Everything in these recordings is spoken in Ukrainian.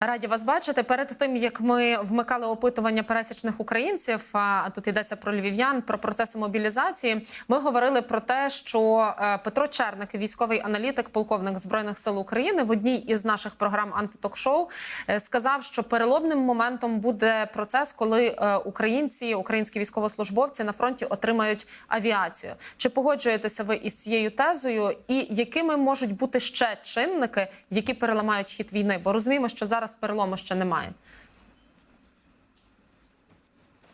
Раді вас бачити. Перед тим як ми вмикали опитування пересічних українців, а тут йдеться про львів'ян, про процеси мобілізації. Ми говорили про те, що е, Петро Черник, військовий аналітик, полковник збройних сил України, в одній із наших програм антиток-шоу е, сказав, що переломним моментом буде процес, коли е, українці, українські військовослужбовці на фронті отримають авіацію. Чи погоджуєтеся ви із цією тезою? І якими можуть бути ще чинники, які переламають хід війни? Бо розуміємо, що зараз перелому ще немає.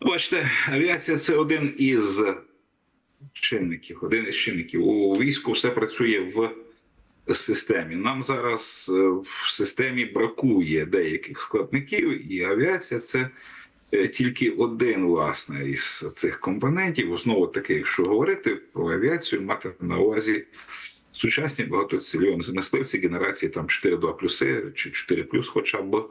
Бачите, авіація це один із чинників. Один із чинників. У війську все працює в системі. Нам зараз е, в системі бракує деяких складників, і авіація це е, тільки один власне із цих компонентів. Знову таки, якщо говорити про авіацію, мати на увазі. Сучасні багатоцільові мисливці генерації там 4.2 плюси чи 4 плюс, хоча б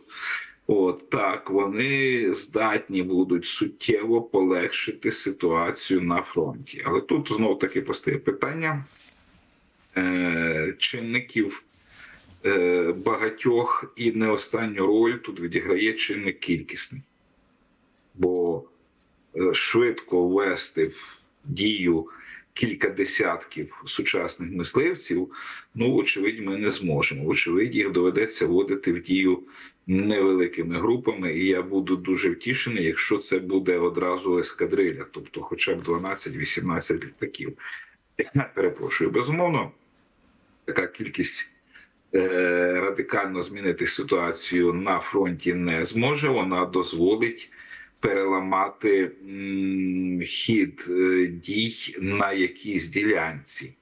От так вони здатні будуть суттєво полегшити ситуацію на фронті. Але тут знов таки постає питання е, чинників е, багатьох, і не останню роль тут відіграє чинник кількісний, бо е, швидко ввести в дію кілька десятків сучасних мисливців, ну очевидь, ми не зможемо. Очевидь, їх доведеться вводити в дію невеликими групами, і я буду дуже втішений, якщо це буде одразу ескадриля, тобто, хоча б 12-18 літаків. Перепрошую, безумовно, така кількість. е, Радикально змінити ситуацію на фронті не зможе. Вона дозволить переламати хід е, дій на якійсь ділянці.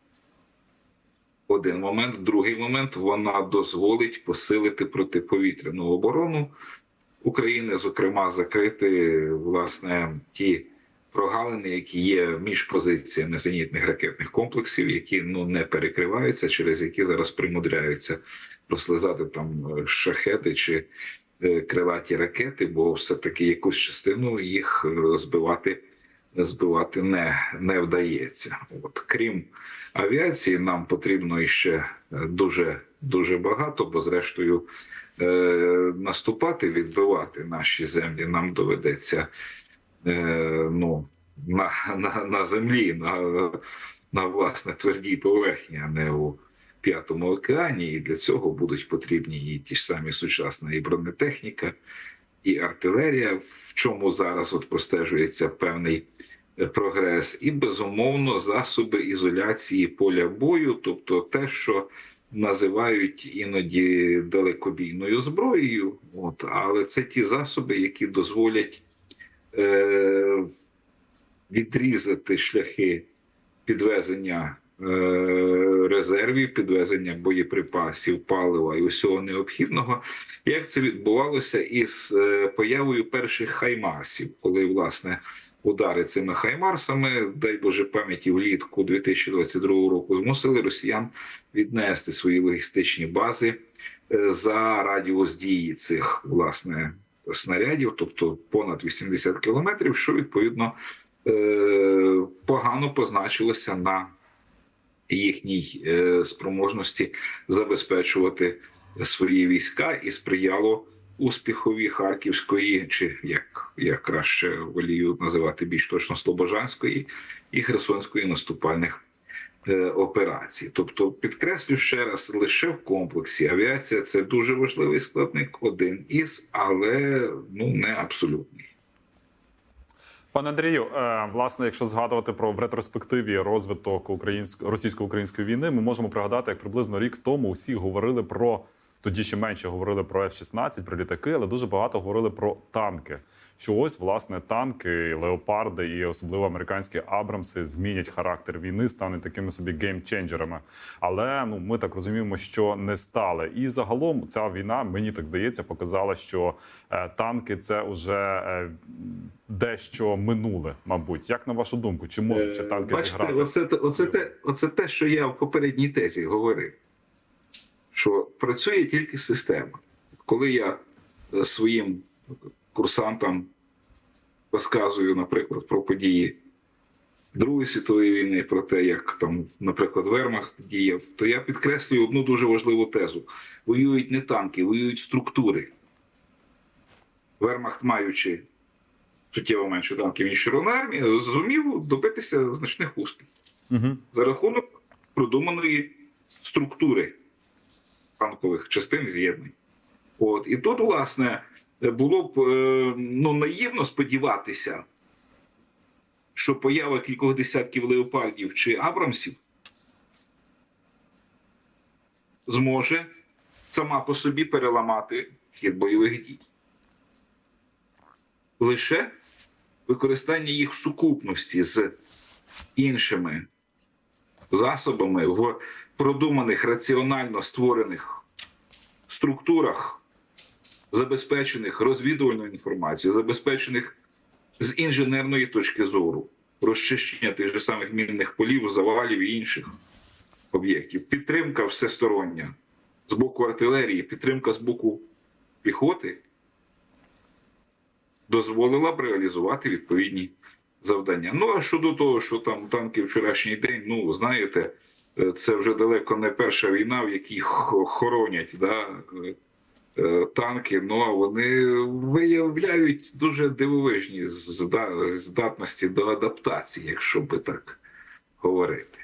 Один момент, другий момент. Вона дозволить посилити протиповітряну оборону. України, зокрема, закрити власне ті прогалини, які є між позиціями зенітних ракетних комплексів, які ну не перекриваються, через які зараз примудряються прослизати там е, шахеди чи крилаті ракети, бо все-таки якусь частину їх е, збивати збивати не, не вдається. От крім авіації, нам потрібно ще е, дуже дуже багато, бо зрештою е, наступати, відбивати наші землі нам доведеться е, ну, на, на, на землі, на, на власне твердій поверхні, а не у п'ятому океані. І для цього будуть потрібні і ті ж самі сучасна і бронетехніка. І артилерія, в чому зараз от простежується певний е, прогрес, і безумовно засоби ізоляції поля бою, тобто те, що називають іноді далекобійною зброєю, от але це ті засоби, які дозволять е, відрізати шляхи підвезення резервів, підвезення боєприпасів, палива і усього необхідного. Як це відбувалося із е, появою перших хаймарсів, коли власне удари цими хаймарсами, дай Боже пам'яті влітку 2022 року, змусили росіян віднести свої логістичні бази е, за радіус дії цих власне снарядів, тобто понад 80 кілометрів, що відповідно е, погано позначилося на їхній е, спроможності забезпечувати свої війська і сприяло успіхові Харківської, чи як, як краще волію називати більш точно Слобожанської і Херсонської наступальних е, операцій. Тобто, підкреслю ще раз, лише в комплексі авіація це дуже важливий складник, один із, але ну не абсолютний. Пане Андрію, е, власне, якщо згадувати про в ретроспективі розвиток українсько російсько-української війни, ми можемо пригадати, як приблизно рік тому усі говорили про тоді ще менше говорили про F-16, про літаки, але дуже багато говорили про танки. Що ось власне танки, леопарди і особливо американські Абрамси змінять характер війни, стануть такими собі геймченджерами. Але ну ми так розуміємо, що не стали. І загалом ця війна, мені так здається, показала, що е, танки це вже е, дещо минуле, мабуть. Як на вашу думку, чи можуть ще танки Е, Бачите, зіграти? Оце, оце, те, оце те, що я в попередній тезі говорив, що працює тільки система. Коли я е, своїм курсантам розказую, наприклад, про події Другої світової війни, про те, як там, наприклад, Вермахт діяв, то я підкреслюю одну дуже важливу тезу: воюють не танки, воюють структури. Вермахт, маючи суттєво менше танків, ніж Червона армія, зумів добитися значних успіхів Угу. за рахунок продуманої структури танкових частин з'єднань. От і тут, власне, було б е, ну, наївно сподіватися, що поява кількох десятків леопардів чи абрамсів зможе сама по собі переламати хід бойових дій. Лише використання їх в сукупності з іншими засобами в продуманих раціонально створених структурах, забезпечених розвідувальною інформацією, забезпечених з інженерної точки зору розчищення тих же самих мінних полів, завалів і інших об'єктів, підтримка всестороння з боку артилерії, підтримка з боку піхоти дозволила б реалізувати відповідні завдання. Ну а щодо того, що там танки вчорашній день, ну знаєте, це вже далеко не перша війна, в якій хо- хоронять да, е, танки. Ну а вони виявляють дуже дивовижні зда- здатності до адаптації, якщо би так говорити.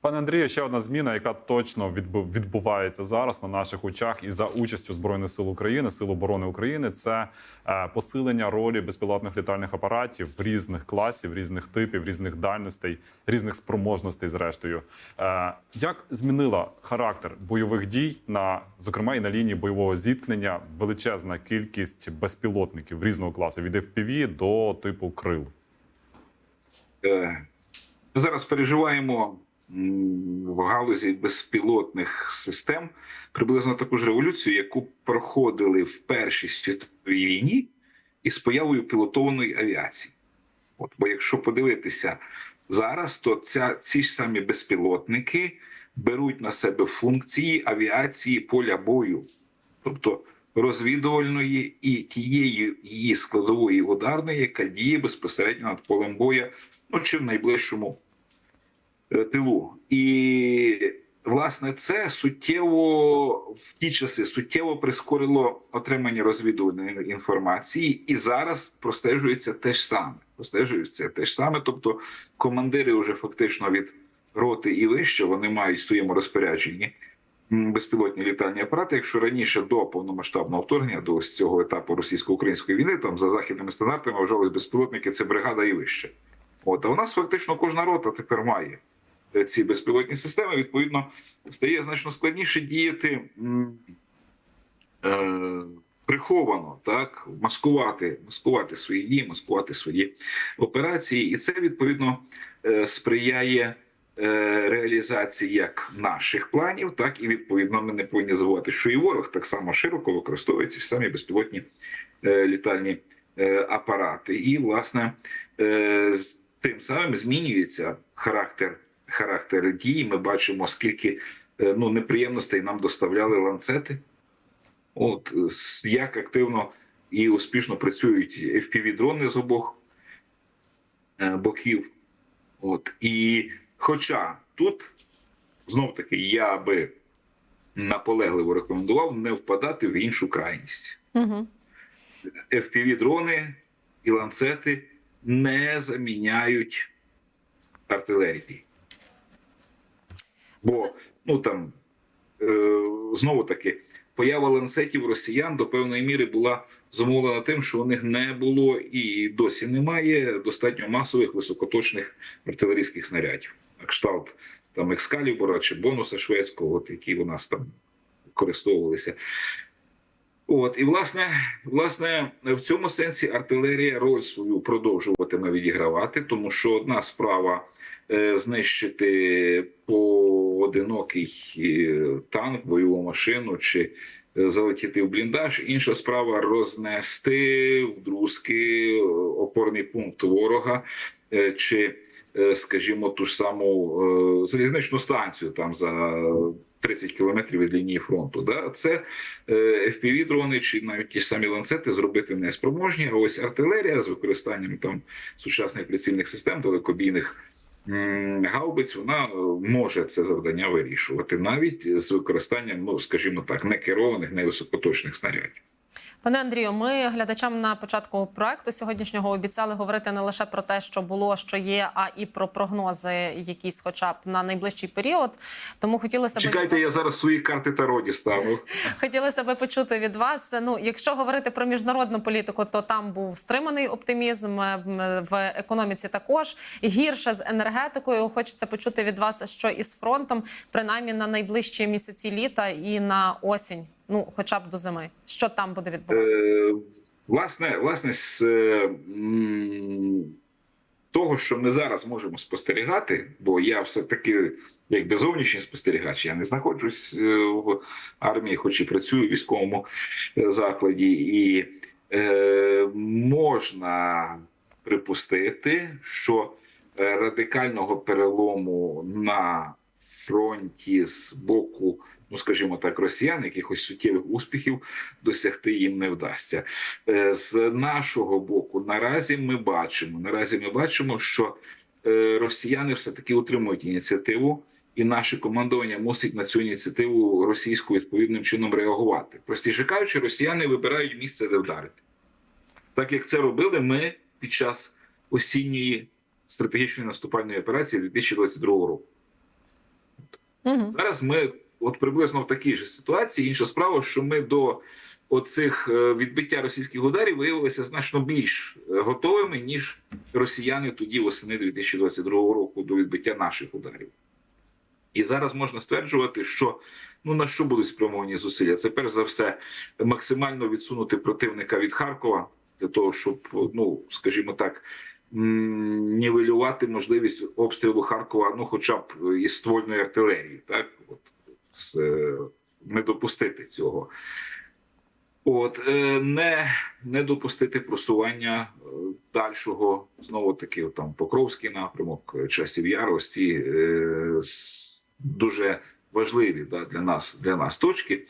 Пане Андрію, ще одна зміна, яка точно відбу- відбувається зараз на наших очах і за участю збройних сил України, сил оборони України, це е, посилення ролі безпілотних літальних апаратів різних класів, різних типів, різних дальностей, різних спроможностей. Зрештою, е, як змінила характер бойових дій на зокрема і на лінії бойового зіткнення величезна кількість безпілотників різного класу від FPV до типу крил. Е, Ми зараз переживаємо в галузі безпілотних систем приблизно таку ж революцію, яку проходили в Першій світовій війні із появою пілотованої авіації. От, бо якщо подивитися зараз, то ця, ці ж самі безпілотники беруть на себе функції авіації поля бою, тобто розвідувальної і тієї її складової ударної, яка діє безпосередньо над полем боя, ну чи в найближчому тилу. І власне це суттєво в ті часи суттєво прискорило отримання розвідувальної інформації, і зараз простежується те ж саме. Простежується те ж саме. Тобто, командири вже фактично від роти і вище вони мають в своєму розпорядженні безпілотні літальні апарати. Якщо раніше до повномасштабного вторгнення, до ось цього етапу російсько-української війни, там за західними стандартами вважались безпілотники, це бригада і вище. От а у нас фактично кожна рота тепер має е, ці безпілотні системи. Відповідно, стає значно складніше діяти е, приховано, так маскувати, маскувати свої дії, маскувати свої операції, і це відповідно е, сприяє. е, Реалізації як наших планів, так і відповідно ми не повинні забувати, що і ворог так само широко використовує ці самі безпілотні е, літальні е, апарати. І, власне, е, з тим самим змінюється характер, характер дій. Ми бачимо, скільки е, ну, неприємностей нам доставляли ланцети. От як активно і успішно працюють FPV-дрони з обох е, боків. От і хоча тут знов таки я би наполегливо рекомендував не впадати в іншу крайність. Угу. FPV-дрони і ланцети не заміняють артилерії. Бо ну там е, знову таки поява ланцетів росіян до певної міри була зумовлена тим, що у них не було і досі немає достатньо масових високоточних артилерійських снарядів. На кшталт там екскалібура чи бонуса шведського, от, які у нас там використовувалися. От і власне, власне, в цьому сенсі артилерія роль свою продовжуватиме відігравати, тому що одна справа е, знищити поодинокий е, танк, бойову машину чи е, залетіти в бліндаж. Інша справа рознести в друзки е, опорний пункт ворога чи, скажімо, ту ж саму залізничну станцію там за 30 кілометрів від лінії фронту. Да? Це е, FPV-дрони чи навіть ті самі ланцети зробити не спроможні. А ось артилерія з використанням там сучасних прицільних систем, далекобійних гаубиць, вона може це завдання вирішувати навіть з використанням, ну скажімо так, некерованих, невисокоточних снарядів. Пане Андрію, ми глядачам на початку проекту сьогоднішнього обіцяли говорити не лише про те, що було, що є, а і про прогнози, якісь, хоча б на найближчий період. Тому хотілося б Чекайте, я зараз свої карти Таро дістану. Хотілося би почути від вас. Ну, якщо говорити про міжнародну політику, то там був стриманий оптимізм в економіці. Також гірше з енергетикою. Хочеться почути від вас, що із фронтом, принаймні на найближчі місяці літа і на осінь. Ну, хоча б до зими, що там буде відбуватися? Е, Власне, власне, з е, того, що ми зараз можемо спостерігати, бо я все-таки, якби зовнішній спостерігач, я не знаходжусь е, в армії, хоч і працюю в військовому закладі, і е, можна припустити, що радикального перелому на фронті з боку, ну скажімо так, росіян, якихось суттєвих успіхів досягти їм не вдасться. Е, З нашого боку, наразі ми бачимо, наразі ми бачимо, що е, росіяни все таки утримують ініціативу, і наше командування мусить на цю ініціативу російську відповідним чином реагувати. Простіше кажучи, росіяни вибирають місце, де вдарити, так як це робили ми під час осінньої стратегічної наступальної операції 2022 року. Угу. Зараз ми от приблизно в такій же ситуації. Інша справа, що ми до оцих е, відбиття російських ударів виявилися значно більш е, готовими, ніж росіяни тоді восени 2022 року до відбиття наших ударів. І зараз можна стверджувати, що ну на що будуть спрямовані зусилля? Це перш за все максимально відсунути противника від Харкова для того, щоб ну скажімо так. Нівелювати можливість обстрілу Харкова, ну хоча б із ствольної артилерії, так от е, не допустити цього. От е, не, не допустити просування е, дальшого знову таки там Покровський напрямок, е, часів яр, ось ці е, с- дуже важливі да, для нас для нас точки.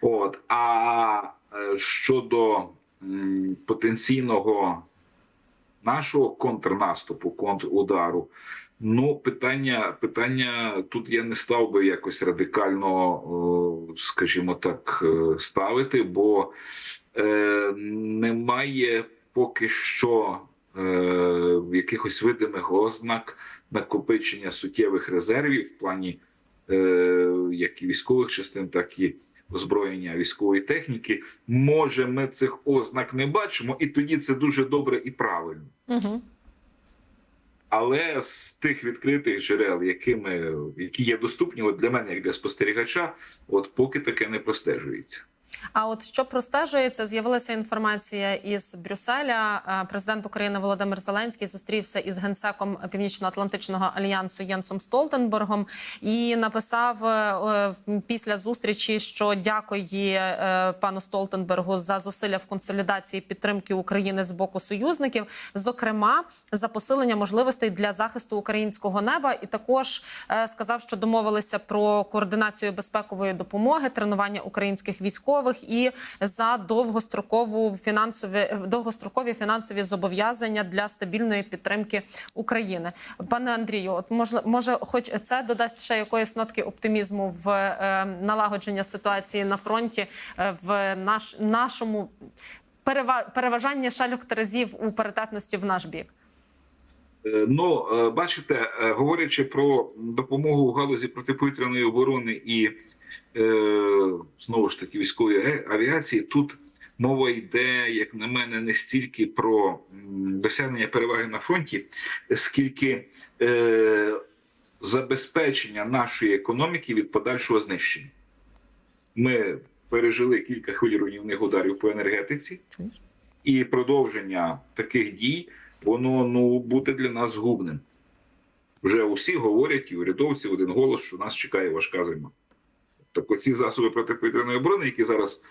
От а е, щодо потенційного нашого контрнаступу, контрудару. Ну, питання, питання тут я не став би якось радикально, скажімо так, е, ставити, бо е, немає поки що е, якихось видимих ознак накопичення суттєвих резервів в плані е, як і військових частин, так і озброєння військової техніки. Може, ми цих ознак не бачимо, і тоді це дуже добре і правильно. Угу. Але з тих відкритих джерел, якими які є доступні, от для мене, як для спостерігача, от поки таке не простежується. А от що простежується, з'явилася інформація із Брюсселя. Е, Президент України Володимир Зеленський зустрівся із генсеком Північно-Атлантичного альянсу Єнсом Столтенбергом і написав е, після зустрічі, що дякує е, пану Столтенбергу за зусилля в консолідації підтримки України з боку союзників, зокрема за посилення можливостей для захисту українського неба. І також сказав, що домовилися про координацію безпекової допомоги, тренування українських військових і за довгострокову фінансові довгострокові фінансові зобов'язання для стабільної підтримки України. Пане Андрію, от може, може, хоч це додасть ще якоїсь нотки оптимізму в е, налагодження ситуації на фронті е, в наш нашому перева- переважання шальок терезів у паритетності в наш бік. Е, Ну, е, бачите, е, говорячи про допомогу у галузі протиповітряної оборони і знову ж таки військової авіації, тут мова йде, як на мене, не стільки про досягнення переваги на фронті, скільки е, забезпечення нашої економіки від подальшого знищення. Ми пережили кілька хвиль руйнівних ударів по енергетиці, і продовження таких дій воно ну буде для нас згубним. Вже усі говорять, і урядовці в один голос, що нас чекає важка зима. Так оці засоби протиповітряної оборони, які зараз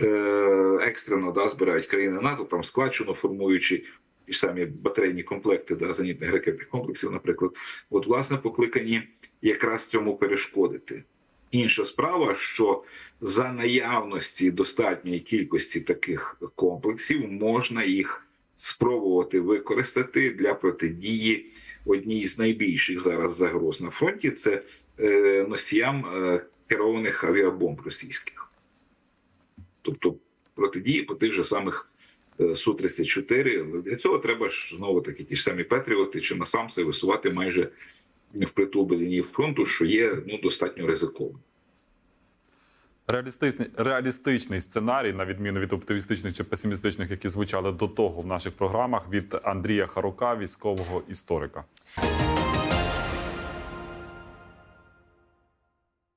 е, екстрено да, збирають країни НАТО, там складчину формуючи ті самі батарейні комплекти да, зенітних ракетних комплексів, наприклад, от власне покликані якраз цьому перешкодити. Інша справа, що за наявності достатньої кількості таких комплексів можна їх спробувати використати для протидії одній з найбільших зараз загроз на фронті це е, носіям е, керованих авіабомб російських. Тобто протидії по тих же самих е, су 34 Для цього треба ж знову таки ті ж самі Петріоти чи насамси висувати майже впритул до лінії фронту, що є ну достатньо ризиковим. Реалістичний, реалістичний сценарій, на відміну від оптимістичних чи песимістичних, які звучали до того в наших програмах, від Андрія Харука, військового історика.